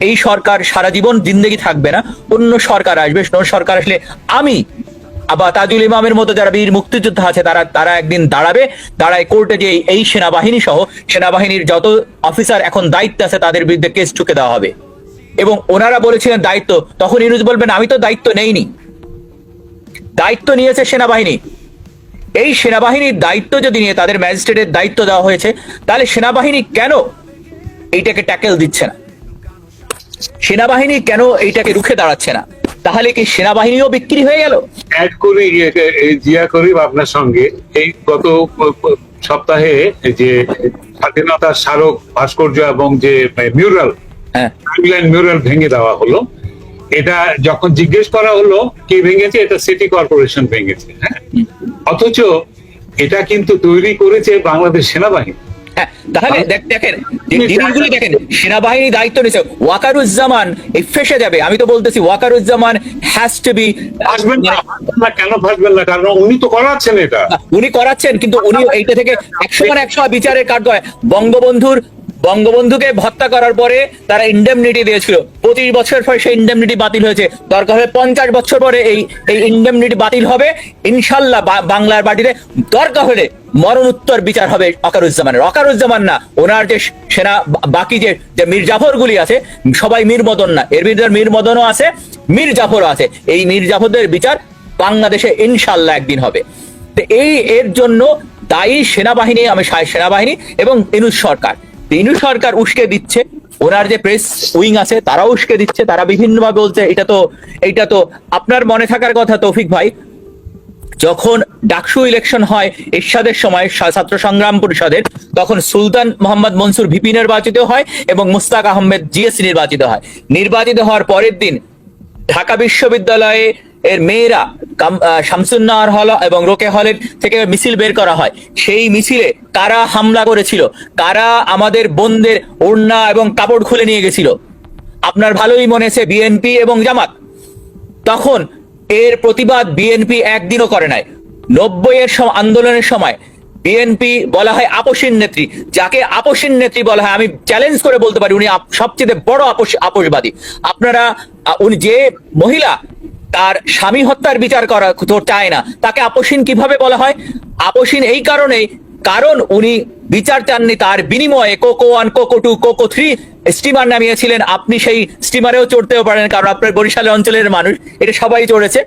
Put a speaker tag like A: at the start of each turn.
A: এই সরকার সারা জীবন জিন্দগি থাকবে না, অন্য সরকার আসবে সরকার আসলে আমি, আবার তাজুল ইমামের মতো যারা বীর মুক্তিযোদ্ধা আছে, তারা তারা একদিন দাঁড়াবে, দাঁড়ায় কোর্টে যে এই সেনাবাহিনী সহ, সেনাবাহিনীর যত অফিসার এখন দায়িত্ব আছে, তাদের বিরুদ্ধে কেস ঠুকে দেওয়া হবে। এবং ওনারা বলেছিলেন দায়িত্ব, তখন ইনুজ বলবেন, আমি তো দায়িত্ব নেইনি। দায়িত্ব নিয়েছে সেনাবাহিনী। এই সেনাবাহিনীর দায়িত্ব যদি নিয়ে তাদের ম্যাজিস্ট্রেটের দায়িত্ব দেওয়া হয়েছে, তাহলে সেনাবাহিনী কেন এইটাকে ট্যাকেল দিচ্ছে না? সেনাবাহিনী কেন এইটাকে রুখে দাঁড়াচ্ছে না? তাহলে কি সেনাবাহিনীও বিক্রি হয়ে গেল?
B: অ্যাড করি এ- জিয়া করিম আপনার সঙ্গে। এই গত সপ্তাহে যে স্বাধীনতার স্মারক ভাস্কর্য এবং যে মিউরাল
A: হ্যাঁ।
B: মিউরাল ভেঙে দেওয়া হলো। এটা যখন জিজ্ঞেস করা হলো কে ভেঙেছে? এটা সিটি কর্পোরেশন ভেঙেছে হ্যাঁ? অথচ এটা কিন্তু তৈরি করেছে বাংলাদেশ সেনাবাহিনী।
A: তাহলে দেখেন জিনিসগুলো দেখেন সেনাবাহিনী দায়িত্ব নিয়েছে। ওয়াকারুজ্জামান এই ফেসে যাবে। আমি তো বলতেছি ওয়াকারুজ্জামান হ্যাজ টু বি
B: আসবেন না। কেন ফাসবেন না? কারণ উনি তো করাচ্ছেন এটা।
A: উনি করাচ্ছেন কিন্তু উনি এইটা থেকে একশো মানে একশো বিচারের কার্ড হয় বঙ্গবন্ধুর বঙ্গবন্ধুকে হত্যা করার পরে তারা ইন্ডেমনিটি দিয়েছিল। পঁচিশ বছর পরে সেই ইন্ডেমনিটি বাতিল হয়েছে। দরকার হলে পঞ্চাশ বছর পরে এই এই ইন্ডেমনিটি বাতিল হবে। ইনশাল্লাহ বাংলার বাটিতে দরকার হলে মরণোত্তর বিচার হবে অকারুজ্জামানের। অকারুজ্জামান না, ওনার যে সেনা বাকি যে যে মীর জাফর গুলি আছে, সবাই মীর মদন না। এর ভিতরে মীর মদনও আছে, মীর জাফরও আছে। এই মীর জাফরদের বিচার বাংলাদেশে ইনশাল্লাহ একদিন হবে। এই, এর জন্য দায়ী সেনাবাহিনী, আমি সেনাবাহিনী এবং ইনুস সরকার। তো সরকার উস্কে দিচ্ছে, ওনার যে প্রেস উইং আছে তারাও উস্কে দিচ্ছে, তারা বিভিন্ন ভাবে বলছে, এটা তো এটা তো আপনার মনে থাকার কথা তৌফিক ভাই। যখন ডাকসু ইলেকশন হয় এরশাদের সময় ছাত্র সংগ্রাম পরিষদের, তখন সুলতান মোহাম্মদ মনসুর ভিপি নির্বাচিত হয় এবং মুস্তাক আহমেদ জিএস নির্বাচিত হয়। নির্বাচিত হওয়ার পরের দিন ঢাকা বিশ্ববিদ্যালয়ে এর মেয়েরা শামসুন্নাহর হল এবং রোকে হলের থেকে মিছিল বের করা হয়। সেই মিছিলে কারা হামলা করেছিল? কারা আমাদের বোনদের ওড়না এবং কাপড় খুলে নিয়ে গেছিল? আপনার ভালোই মনে আছে বিএনপি এবং জামাত। তখন এর প্রতিবাদ বিএনপি একদিনও করে নাই। নব্বই এর আন্দোলনের সময় বিএনপি বলা হয় আপসীন নেত্রী। যাকে আপসীন নেত্রী বলা হয়, আমি চ্যালেঞ্জ করে বলতে পারি, উনি সবচেয়ে বড় আপোষ আপোষবাদী। আপনারা উনি যে মহিলা তার স্বামী হত্যার বিচার করা তো চায় না। তাকে আপসীন কীভাবে বলা হয়? আপসীন এই কারণেই, কারণ উনি বিচার চাননি তার বিনিময়ে। Coco one, Coco two, Coco three steamer নামিয়েছিলেন। আপনি সেই স্টিমারেও চড়তেও পারেন, কারণ আপনার বরিশালের অঞ্চলের মানুষ। এটা সবাই চড়েছে।